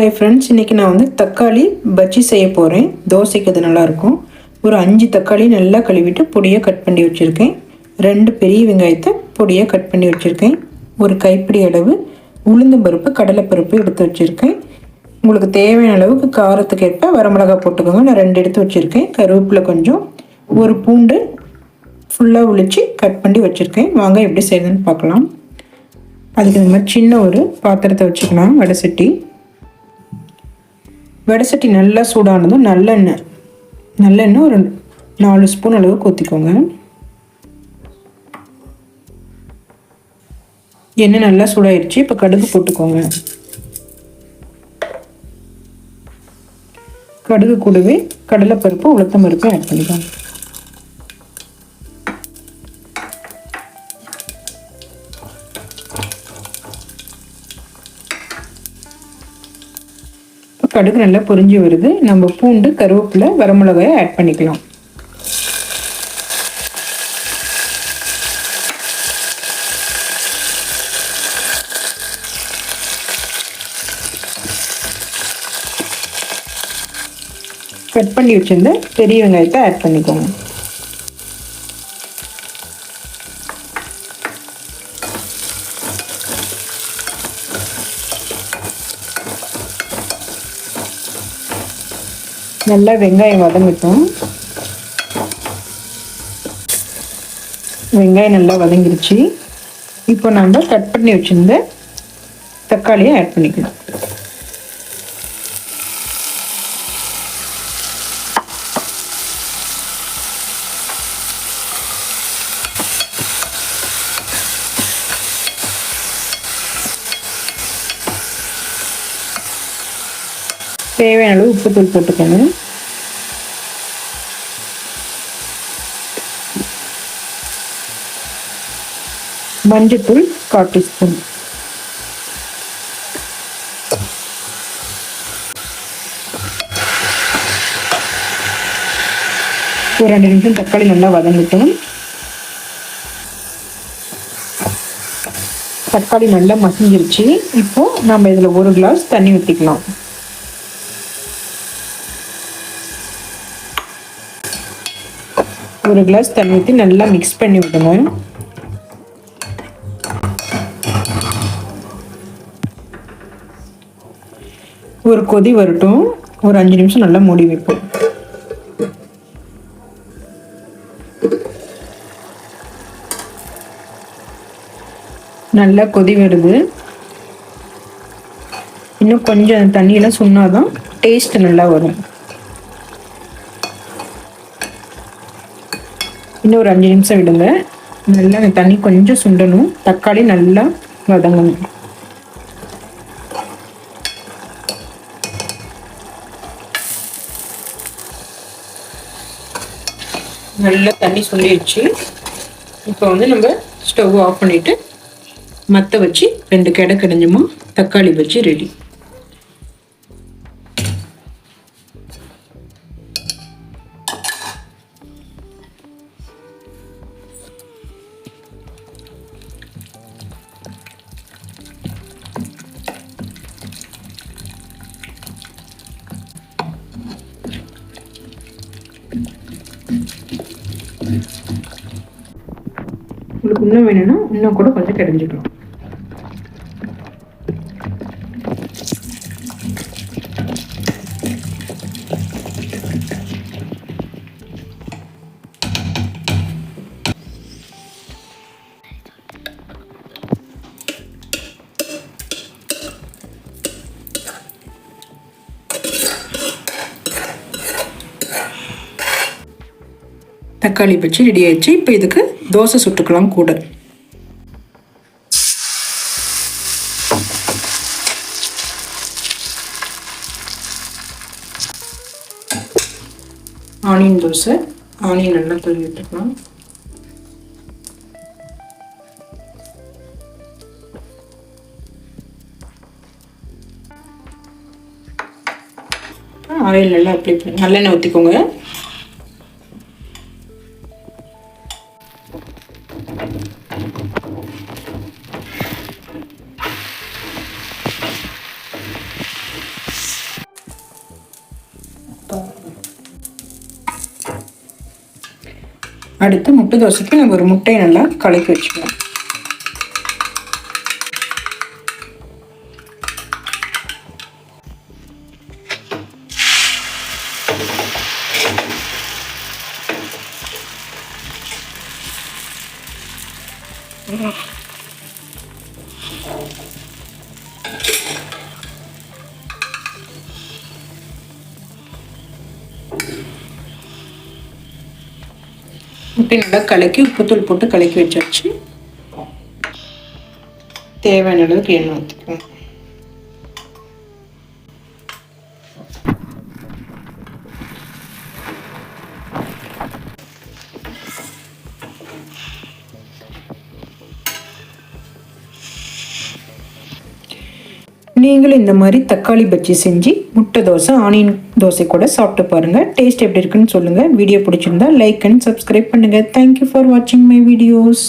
Hi friends இன்றைக்கி நான் வந்து தக்காளி பஜ்ஜி செய்ய போகிறேன் தோசைக்கு அது நல்லாயிருக்கும். ஒரு அஞ்சு தக்காளி நல்லா கழுவிட்டு பொடியாக கட் பண்ணி வச்சுருக்கேன். ரெண்டு பெரிய வெங்காயத்தை பொடியாக கட் பண்ணி வச்சுருக்கேன். ஒரு கைப்பிடி அளவு உளுந்தம்பருப்பு கடலைப்பருப்பு எடுத்து வச்சுருக்கேன். உங்களுக்கு தேவையான அளவுக்கு காரத்துக்கு ஏற்ப வரமிளகா போட்டுக்கோங்க. நான் ரெண்டு எடுத்து வச்சுருக்கேன். கருவேப்பில் கொஞ்சம் ஒரு பூண்டு ஃபுல்லாக உழிச்சு கட் பண்ணி வச்சுருக்கேன். வாங்க எப்படி செய்யுதுன்னு பார்க்கலாம். அதுக்கு இந்த மாதிரி சின்ன ஒரு பாத்திரத்தை வச்சுக்கலாம் வடை சட்டி. வடை சட்டி நல்லா சூடானதும் நல்லெண்ணெய். நல்லெண்ணெய் ஒரு நாலு ஸ்பூன் அளவு ஊற்றிக்கோங்க எண்ணெய் நல்லா சூடாயிருச்சு இப்போ கடுகு போட்டுக்கோங்க. கடுகு கூடவே கடலைப்பருப்பு உளுத்தம் பருப்பு ஆட் பண்ணிக்கோங்க. கடுகு நல்லா பொரிஞ்சு வருது. நம்ம பூண்டு கருவேப்பிலை வரமிளகாயை ஆட் பண்ணிக்கலாம். கட் பண்ணி வச்சிருந்த பெரிய வெங்காயத்தை ஆட் பண்ணிக்கோங்க. நல்லா வெங்காயம் வதங்கட்டும். வெங்காயம் நல்லா வதங்கிருச்சு. இப்போ நம்ம கட் பண்ணி வச்சுருந்த தக்காளியை ஆட் பண்ணிக்கலாம். தேவையான அளவு உப்புத்தூள் போட்டுக்கணும் மஞ்சத்தூள் கால் டீஸ்பூன். ஒரு ரெண்டு நிமிஷம் தக்காளி நல்லா வதங்கட்டும். தக்காளி நல்லா மசிஞ்சிருச்சு. இப்போ நம்ம இதில் ஒரு கிளாஸ் தண்ணி ஊற்றிக்கலாம் ஒரு கிளாஸ் தண்ணி ஊற்றி நல்லா மிக்ஸ் பண்ணி விடுங்க. ஒரு கொதி வரட்டும். ஒரு அஞ்சு நிமிஷம் நல்லா மூடி வைப்போம். நல்லா கொதி வருது. இன்னும் கொஞ்சம் தண்ணியெல்லாம் சொன்னாதான் டேஸ்ட் நல்லா வரும். இன்னும் ஒரு அஞ்சு நிமிஷம் விடுங்க. நல்லா அந்த தண்ணி கொஞ்சம் சுண்டணும். தக்காளி நல்லா வதங்கணும். நல்லா தண்ணி சுண்டிடுச்சு. இப்போ வந்து நம்ம ஸ்டவ் ஆஃப் பண்ணிவிட்டு மற்ற வச்சு ரெண்டு கிட கிடஞ்சமோ தக்காளி வச்சு ரெடி உங்களுக்கு இன்னும் வேணும்னா இன்னும் கூட கொஞ்சம் கிடைஞ்சிக்கலாம் தக்காளி பச்சி ரெடி ஆயிடுச்சு. இப்போ இதுக்கு தோசை சுட்டுக்கலாம் கூட. ஆனியன் தோசை ஆனியன் நல்லா தள்ளி விட்டுக்கலாம். ஆயில் நல்லா அப்ளை பண்ணி நல்லெண்ணெய் ஊற்றிக்கோங்க அடுத்து முட்டை தோசைக்கு நம்ம ஒரு முட்டையை நல்லா கலக்கி வச்சுக்கலாம் Mm-hmm. இப்படி நல்லா கலக்கி உப்புத்தூள் போட்டு கலக்கி வச்சாச்சு. தேவையான அளவுக்கு எண்ணெய் ஊற்றிக்குவோம் நீங்களும் இந்த மாதிரி தக்காளி பஜ்ஜி செஞ்சு முட்டை தோசை ஆனியன் தோசை கூட சாப்பிட்டு பாருங்கள் டேஸ்ட் எப்படி இருக்குன்னு சொல்லுங்கள் வீடியோ பிடிச்சிருந்தா லைக் அண்ட் சப்ஸ்கிரைப் பண்ணுங்கள் தேங்க்யூ ஃபார் வாட்சிங் மை வீடியோஸ்